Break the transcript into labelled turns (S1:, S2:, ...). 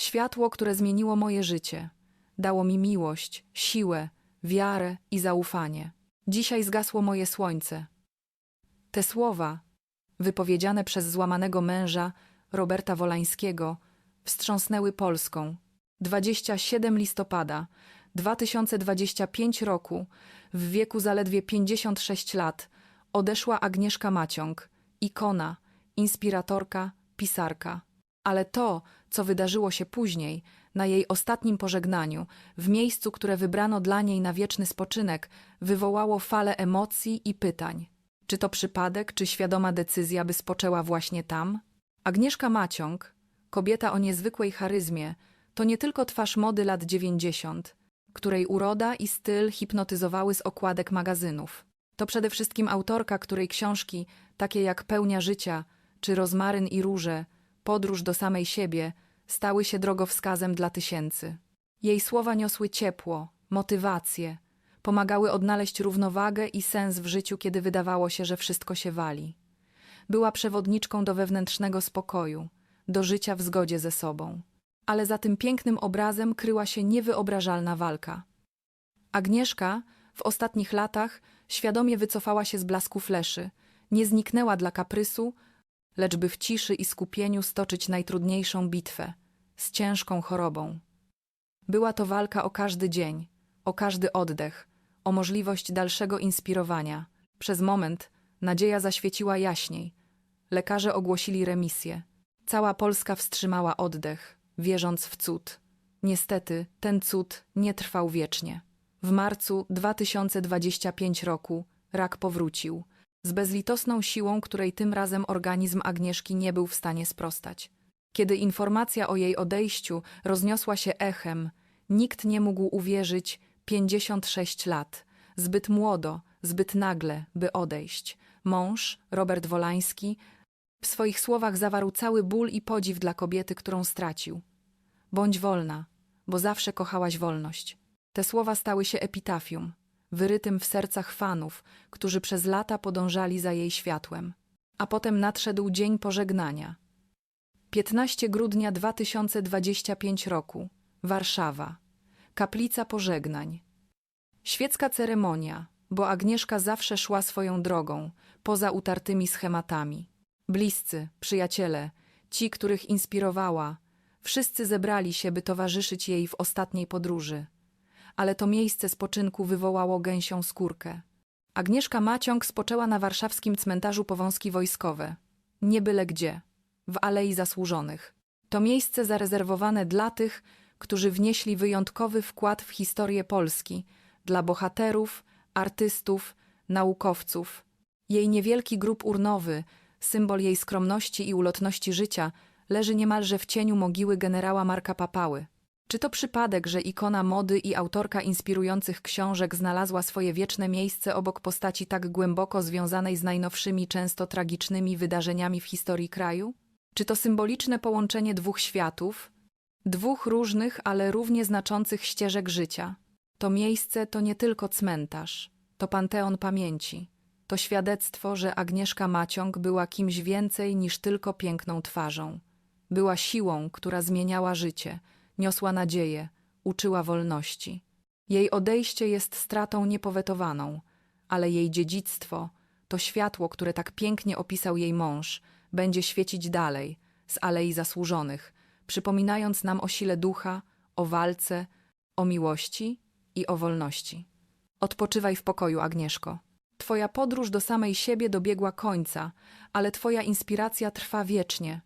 S1: Światło, które zmieniło moje życie. Dało mi miłość, siłę, wiarę i zaufanie. Dzisiaj zgasło moje słońce. Te słowa, wypowiedziane przez złamanego męża Roberta Wolańskiego, wstrząsnęły Polską. 27 listopada 2025 roku, w wieku zaledwie 56 lat, odeszła Agnieszka Maciąg, ikona, inspiratorka, pisarka. Ale to, co wydarzyło się później, na jej ostatnim pożegnaniu, w miejscu, które wybrano dla niej na wieczny spoczynek, wywołało falę emocji i pytań. Czy to przypadek, czy świadoma decyzja, by spoczęła właśnie tam? Agnieszka Maciąg, kobieta o niezwykłej charyzmie, to nie tylko twarz mody lat 90, której uroda i styl hipnotyzowały z okładek magazynów. To przede wszystkim autorka, której książki, takie jak Pełnia życia czy Rozmaryn i róże, Podróż do samej siebie, stały się drogowskazem dla tysięcy. Jej słowa niosły ciepło, motywację, pomagały odnaleźć równowagę i sens w życiu, kiedy wydawało się, że wszystko się wali. Była przewodniczką do wewnętrznego spokoju, do życia w zgodzie ze sobą. Ale za tym pięknym obrazem kryła się niewyobrażalna walka. Agnieszka w ostatnich latach świadomie wycofała się z blasku fleszy, nie zniknęła dla kaprysu, lecz by w ciszy i skupieniu stoczyć najtrudniejszą bitwę z ciężką chorobą. Była to walka o każdy dzień, o każdy oddech, o możliwość dalszego inspirowania. Przez moment nadzieja zaświeciła jaśniej. Lekarze ogłosili remisję. Cała Polska wstrzymała oddech, wierząc w cud. Niestety, ten cud nie trwał wiecznie. W marcu 2025 roku rak powrócił, z bezlitosną siłą, której tym razem organizm Agnieszki nie był w stanie sprostać. Kiedy informacja o jej odejściu rozniosła się echem, nikt nie mógł uwierzyć 56 lat, zbyt młodo, zbyt nagle, by odejść. Mąż, Robert Wolański, w swoich słowach zawarł cały ból i podziw dla kobiety, którą stracił. Bądź wolna, bo zawsze kochałaś wolność. Te słowa stały się epitafium, wyrytym w sercach fanów, którzy przez lata podążali za jej światłem. A potem nadszedł dzień pożegnania. 15 grudnia 2025 roku. Warszawa. Kaplica pożegnań. Świecka ceremonia, bo Agnieszka zawsze szła swoją drogą, poza utartymi schematami. Bliscy, przyjaciele, ci, których inspirowała, wszyscy zebrali się, by towarzyszyć jej w ostatniej podróży. Ale to miejsce spoczynku wywołało gęsią skórkę. Agnieszka Maciąg spoczęła na warszawskim cmentarzu Powązki Wojskowe. Nie byle gdzie. W Alei Zasłużonych. To miejsce zarezerwowane dla tych, którzy wnieśli wyjątkowy wkład w historię Polski, dla bohaterów, artystów, naukowców. Jej niewielki grób urnowy, symbol jej skromności i ulotności życia, leży niemalże w cieniu mogiły generała Marka Papały. Czy to przypadek, że ikona mody i autorka inspirujących książek znalazła swoje wieczne miejsce obok postaci tak głęboko związanej z najnowszymi, często tragicznymi wydarzeniami w historii kraju? Czy to symboliczne połączenie dwóch światów, dwóch różnych, ale równie znaczących ścieżek życia? To miejsce to nie tylko cmentarz, to panteon pamięci. To świadectwo, że Agnieszka Maciąg była kimś więcej niż tylko piękną twarzą. Była siłą, która zmieniała życie, niosła nadzieję, uczyła wolności. Jej odejście jest stratą niepowetowaną, ale jej dziedzictwo, to światło, które tak pięknie opisał jej mąż, będzie świecić dalej, z Alei Zasłużonych, przypominając nam o sile ducha, o walce, o miłości i o wolności. Odpoczywaj w pokoju, Agnieszko. Twoja podróż do samej siebie dobiegła końca, ale Twoja inspiracja trwa wiecznie.